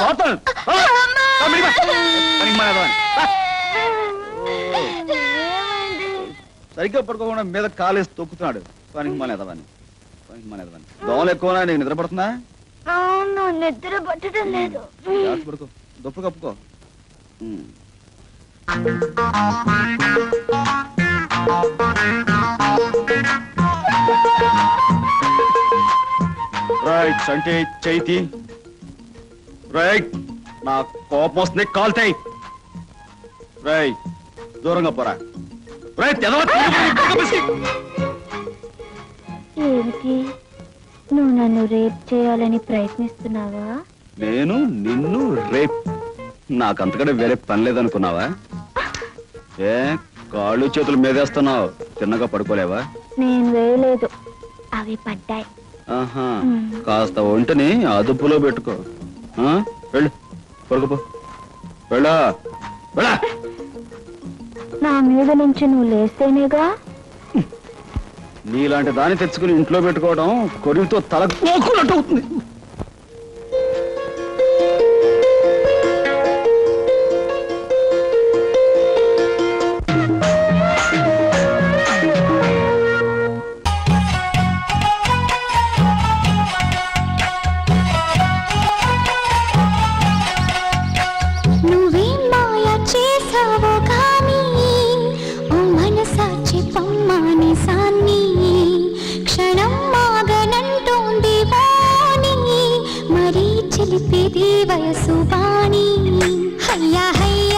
పోతాను. సరిగ్గా పడుకోకుండా మీద కాలేసి తొక్కుతున్నాడు. పనికి మానేదవని పనికి మానేదవని దోమలు ఎక్కువ నీకు నిద్ర పడుతుందా? అవును నిద్ర పట్టడం లేదు. జాగ్రత్త పడుకో. దుప్పు కప్పుకో. రైట్ అంటే చైతి. రైట్ నా కోపం వస్తుంది కాల్తాయి రైట్ దూరంగా పోరా. రైట్ ఎదవ ఏమిటి? నువ్వు నన్ను రేప్ చేయాలని ప్రయత్నిస్తున్నావా? నేను నిన్ను రేప్. నాకంతకంటే వేరే పని లేదనుకున్నావా? ఏ కాళ్ళు చేతులు మీదేస్తున్నావు. తిన్నగా పడుకోలేవా? నేను వేయలేదు. అవి పడ్డాయి. ఆహా. కాస్త ఒంటిని అదుపులో పెట్టుకో? వెళ్ళు. పడుకోపో వెళ్ళా. వెళ్ళా. నా మీద నుంచి నువ్వు లేస్తేనేగా? నీలాంటి దాన్ని తెచ్చుకుని ఇంట్లో పెట్టుకోవడం కొరివితో తల అవుతుంది. తెలిపిది వయసు బాణి. హయ్యా హయ్యా.